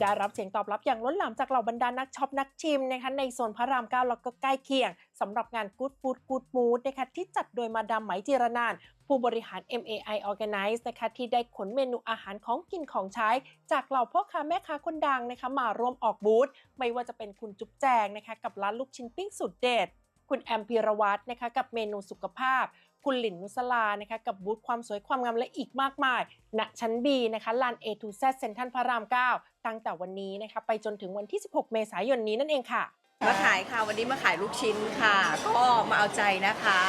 ได้รับเสียงตอบรับอย่างล้นหลามจากเหล่าบรรดานักช็อปนักชิมนะคะในโซนพระรามเก้าแล้วก็ใกล้เคียงสำหรับงาน Good Food Good Mood นะคะที่จัดโดยมาดามไหมจิรนาน ผู้บริหาร MAI Organize นะคะที่ได้ขนเมนูอาหารของกินของใช้ จากเหล่าพ่อค้าแม่ค้าคนดังนะคะมาร่วมออกบูธไม่ว่าจะเป็นคุณจุ๊บแจงนะคะกับร้านลูกชิ้นปิ้งสุดเด็ดคุณแอมพีรวัตรนะคะกับเมนูสุขภาพ คุณหลินนุสลานะคะกับบูธความสวยความงามและอีกมากมายณชั้น B นะคะลาน A to Z เซ็นทรัลพระราม 9 ตั้งแต่วันนี้นะคะไปจนถึงวันที่ 16 เมษายนนี้นั่นเองค่ะ มาขายค่ะ วันนี้มาขายลูกชิ้นค่ะ ก็มาเอาใจนะคะ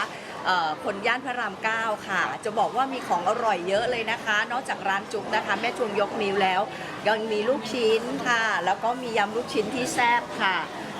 คนย่านพระรามเก้าค่ะ จะบอกว่ามีของอร่อยเยอะเลยนะคะ นอกจากร้านจุกนะคะ แม่จวงยกนิ้วแล้ว ยังมีลูกชิ้นค่ะ แล้วก็มียำลูกชิ้นที่แซ่บค่ะ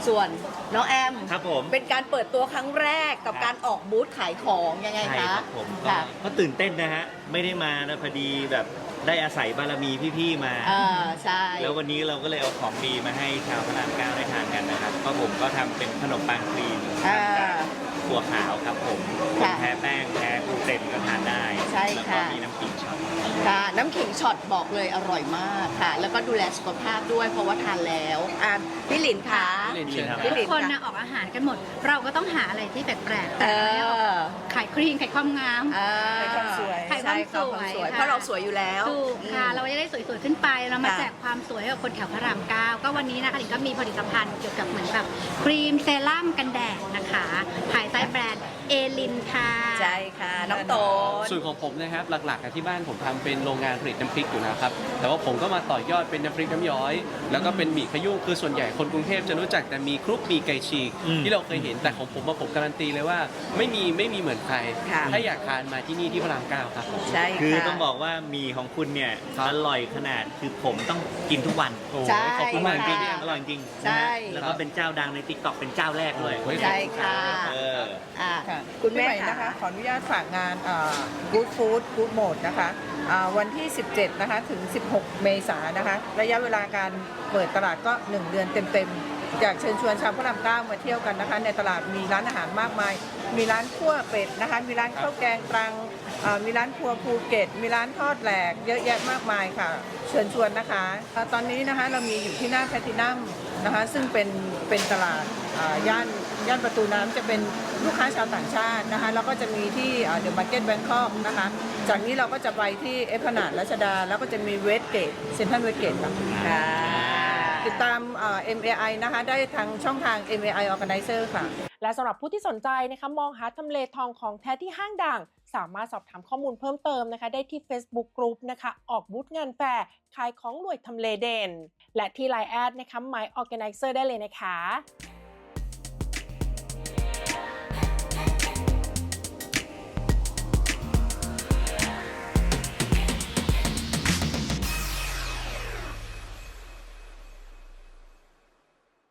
ส่วนน้องแอมครับผม เป็นการเปิดตัวครั้งแรกกับครับการออกบูธขายของยังไงใช่คะครับผมก็ค่ะ ก็ตื่นเต้นนะฮะ ไม่ได้มานะพอดีแบบได้อาศัยบารมีพี่ๆมาอ่าใช่ แล้ววันนี้เราก็เลยเอาของดีมาให้ชาวพระรามเก้าได้ทานกันนะครับก็ผมก็ทำเป็นขนมปังครีมอ่าทำจากถั่วขาวครับผมค่ะแพ้แป้งแพ้กลูเตนก็ทานได้ ใช่แล้วก็ค่ะ มีน้ำขิงช็อต ค่ะน้ำขิงช็อตบอกเลยอร่อยมากค่ะ แล้วก็ดูแลสุขภาพด้วยเพราะว่าทานแล้วอะพี่หลินคะพี่หลินครับ พี่หลิทุกคนนะออกอาหารกันหมด เราก็ต้องหาอะไรที่แปลกๆเอแต่ไม่ออกอขายครีมขายความงามอ่าขายความสวยขายความใช่ค่ะสวยความสวยค่ะเพราะเราสวยอยู่แล้ว ถูกค่ะอืมเราจะได้สวยๆขึ้นไปเรามาค่ะแจกความสวยให้กับคนแถวพระรามเก้าก็วันนี้นะคะหลิงก็มีผลิตภัณฑ์เกี่ยวกับเหมือนแบบครีมเซรั่มกันแดดนะคะ ภายใต้แบรนด์ เอลินค่ะใช่ค่ะ น้องโตน ส่วนของผมนะครับหลักๆอะที่บ้านผมทำเป็นโรงงานผลิตน้ำพริกอยู่นะครับแต่ว่าผมก็มาต่อยอดเป็นน้ำพริกน้ำย้อย แล้วก็เป็นหมี่ขยุ่งคือส่วนใหญ่คนกรุงเทพจะรู้จักแต่มีคลุกหมี่ไก่ฉีกอืม ที่เราเคยเห็นแต่ของผมว่าผมการันตีเลยว่า ไม่มีไม่มีเหมือนใครค่ะ ถ้าอยากทานมาที่นี่ที่พระรามเก้าครับผมใช่คือค่ะต้องบอกว่ามีของคุณเนี่ยครับ อร่อยขนาดคือผมต้องกินทุกวันโอ้โหใช่ ขอบคุณมากจจริริงงค่ะๆอร่อยจริงใช่นะฮะแล้วก็เป็นเจ้าดังใน t ิ k t o k เป็นเจ้าแรกด้วยโอ้ยใช่ค่ะเออ อะค่ะคุณแม่พี่ใหค่ะนะคะขออนุญาตฝากงานเอ่อ Good Food Good Mode นะคะอ่าวันที่ 17 นะคะ ถึง 16 เมษายนนะคะ ระยะเวลาการเปิดตลาดก็ 1 เดือนเต็มๆ อยากเชิญชวนชาวพระรามเก้ามาเที่ยวกันนะคะ ในตลาดมีร้านอาหารมากมาย มีร้านคั่วเป็ดนะคะ มีร้านข้าวแกงตรังอ่ามีร้านครัวภูเก็ต มีร้านทอดแหลก เยอะแยะมากมายค่ะ เชิญชวนนะคะอ่าตอนนี้นะคะเรามีอยู่ที่หน้าแพลตินัมนะคะ ซึ่งเป็นเป็นตลาดอ่าย่าน ย่านประตูน้ำจะเป็นลูกค้าชาวต่างชาตินะคะแล้วก็จะมีที่เดอะมาร์เก็ตแบงคอกนะคะ จากนี้เราก็จะไปที่เอฟนาดรัชดา แล้วก็จะมีเวสเกตเซ็นทรัลเวสเกตค่ะค่ะติดตามเอ่อ MAI นะคะได้ทางช่องทาง MAI Organizer ค่ะ และสำหรับผู้ที่สนใจนะคะมองหาทำเลทองของแท้ที่ห้างดังสามารถสอบถามข้อมูลเพิ่มเติมนะคะ ได้ที่ Facebook Group นะคะ ออกบูธงานแฟร์ขายของรวยทำเลเด่น และที่ Line แอดนะคะ My Organizer ได้เลยนะคะ